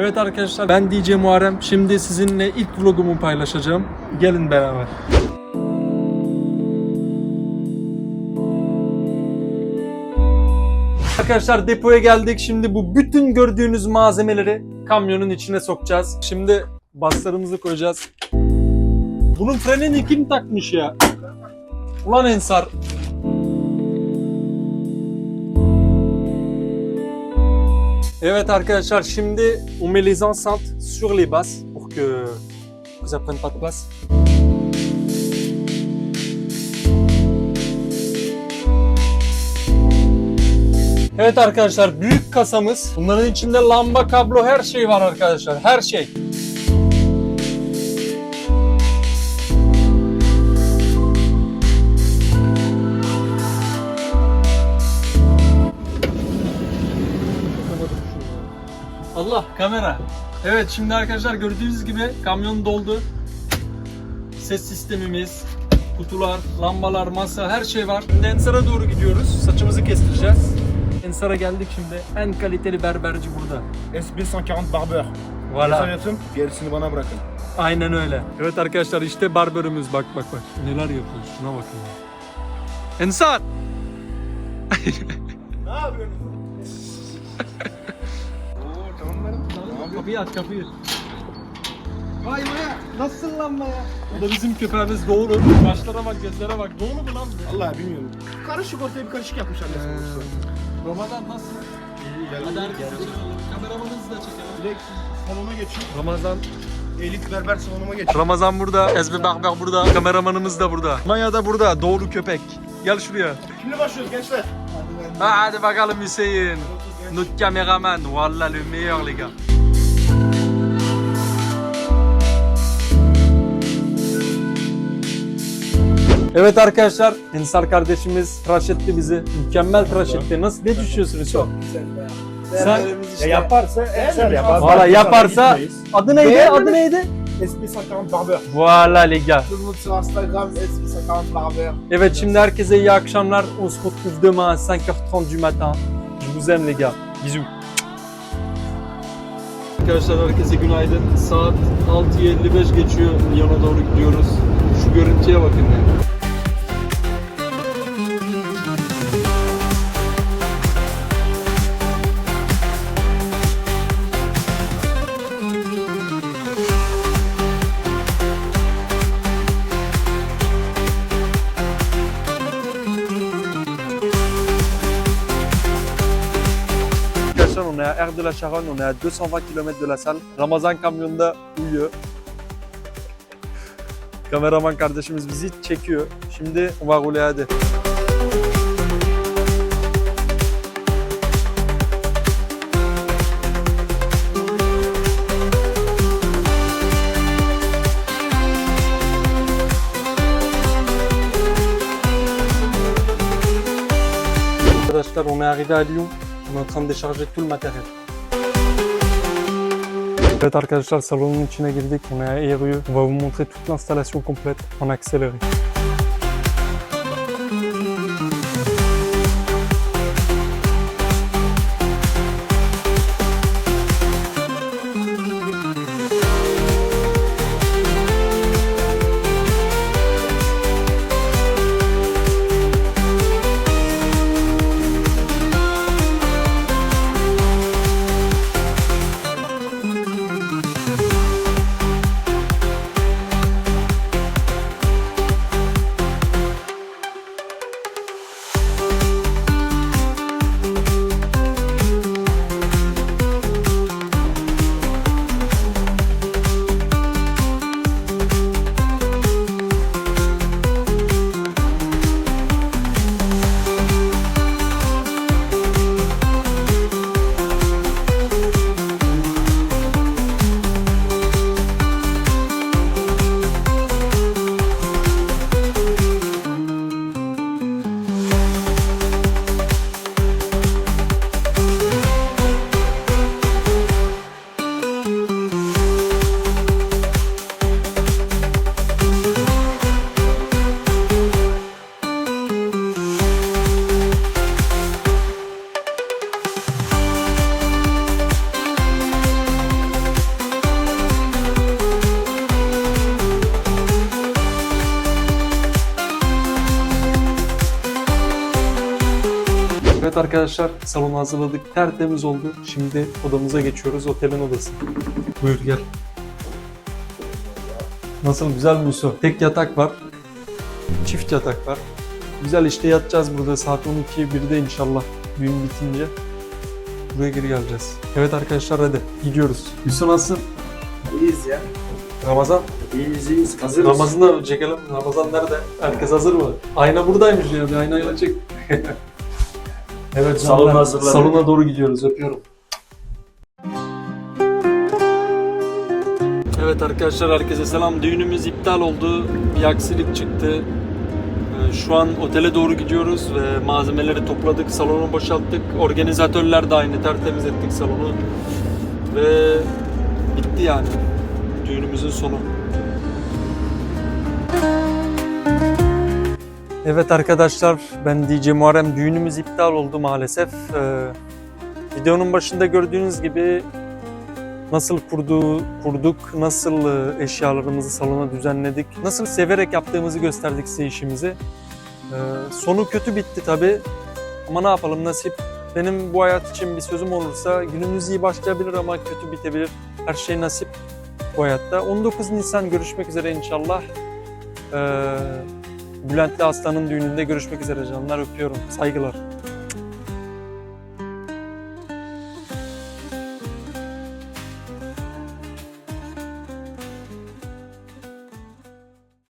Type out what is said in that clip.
Evet arkadaşlar ben DJ Muharrem. Şimdi sizinle ilk vlogumu paylaşacağım. Gelin beraber. Arkadaşlar depoya geldik. Şimdi bu bütün gördüğünüz malzemeleri kamyonun içine sokacağız. Şimdi baslarımızı koyacağız. Bunun frenini kim takmış ya? Ulan Ensar. Evet arkadaşlar şimdi on met les enceintes sur les basses pour que, ça prenne pas de place. Evet arkadaşlar büyük kasamız. Bunların içinde lamba, kablo her şey var arkadaşlar. Her şey. Allah kamera. Evet şimdi arkadaşlar gördüğünüz gibi kamyon doldu. Ses sistemimiz, kutular, lambalar, masa her şey var. Şimdi Ensar'a doğru gidiyoruz. Saçımızı kestireceğiz. Ensar'a geldik şimdi. En kaliteli berberci burada. SB140 Barber. Voilà. Sanatım gerisini bana bırakın. Aynen öyle. Evet arkadaşlar işte barberimiz bak bak bak. Neler yapıyor şuna bakın. Ensar! Ne yapıyorsun? Kapıyı aç kapıyı. Vay be. Nasılsın lan be ya? Bu da bizim köpeğimiz Doğru. Başlara bak gözlere bak. Doğru mu lan bu? Allah bilmiyorum. Karışık ortaya bir karışık yapmış annesi babası. Ramazan nasıl? Gel, Hadi herkese çekelim. Kameramanınızı da çekelim. Direkt salona geçin. Ramazan Elit berber salonuma geçin. Ramazan burada, Ezbe Bakber burada, kameramanımız da burada. Maya da burada, doğru köpek. Gel şuraya. Şimdi başlıyoruz gençler. Ha, hadi bakalım Hüseyin. Notre caméraman, Wallah le meilleur les gars. Evet arkadaşlar, Ensar kardeşimiz tıraş etti bizi. Mükemmel tıraş etti. Nasıl, ne düşünüyorsun Hüseyin? Sen Ya yaparsa eser yapar. Valla yaparsa adı neydi? Adı neydi? SB140 Barber. Voilà les gars. Tout le monde sur Instagram SB140 Barber. Evet şimdi herkese iyi akşamlar. On se retrouve demain à 5h30 du matin. Je vous aime les gars. Bisous. Arkadaşlar herkese günaydın. Saat 6.55 geçiyor. Lyon'a doğru gidiyoruz. Şu görüntüye bakın ya. Air de la Charonne, on est à 220 km de la salle. Ramazan kamyonda uyuyor. Kameraman kardeşimiz bizi çekiyor. Şimdi rouler hadi. Arkadaşlar on est arrivé à Lyon. On est en train de décharger tout le matériel. Evet arkadaşlar salonun içine girdik. On est à ERU. On va vous montrer toute l'installation complète en accéléré. Arkadaşlar salonu hazırladık. Tertemiz oldu. Şimdi odamıza geçiyoruz. Otelin odası. Buyur gel. Nasıl güzel mi Musu? Tek yatak var. Çift yatak var. Güzel işte yatacağız burada saat 12 1'de inşallah düğün bitince. Buraya geri geleceğiz. Evet arkadaşlar hadi gidiyoruz. Yusuf nasılsın? İyiyiz ya. Ramazan? İyiyiz iyiyiz. Hazırız. Ramazan'ı çekelim. Ramazan nerede? Herkes hazır mı? Ayna buradaymış ya. Bir aynayla çek. evet Salon canlar, hazırlanıyor. Salona doğru gidiyoruz. Öpüyorum. Evet arkadaşlar herkese selam. Düğünümüz iptal oldu. Bir aksilik çıktı. Ee, Şu an otele doğru gidiyoruz ve malzemeleri topladık, salonu boşalttık. Organizatörler de aynı, tertemiz ettik salonu. Ve bitti yani. Düğünümüzün sonu. Evet arkadaşlar ben DJ Muharrem düğünümüz iptal oldu maalesef. Ee, videonun başında gördüğünüz gibi nasıl kurdu, kurduk, nasıl e, eşyalarımızı salona düzenledik, nasıl severek yaptığımızı gösterdik size işimizi. Ee, sonu kötü bitti tabi ama ne yapalım nasip. Benim bu hayat için bir sözüm olursa günümüz iyi başlayabilir ama kötü bitebilir. Her şey nasip bu hayatta. 19 Nisan görüşmek üzere inşallah. Ee, Bülent'le Aslan'ın düğününde görüşmek üzere canlar öpüyorum. Saygılar.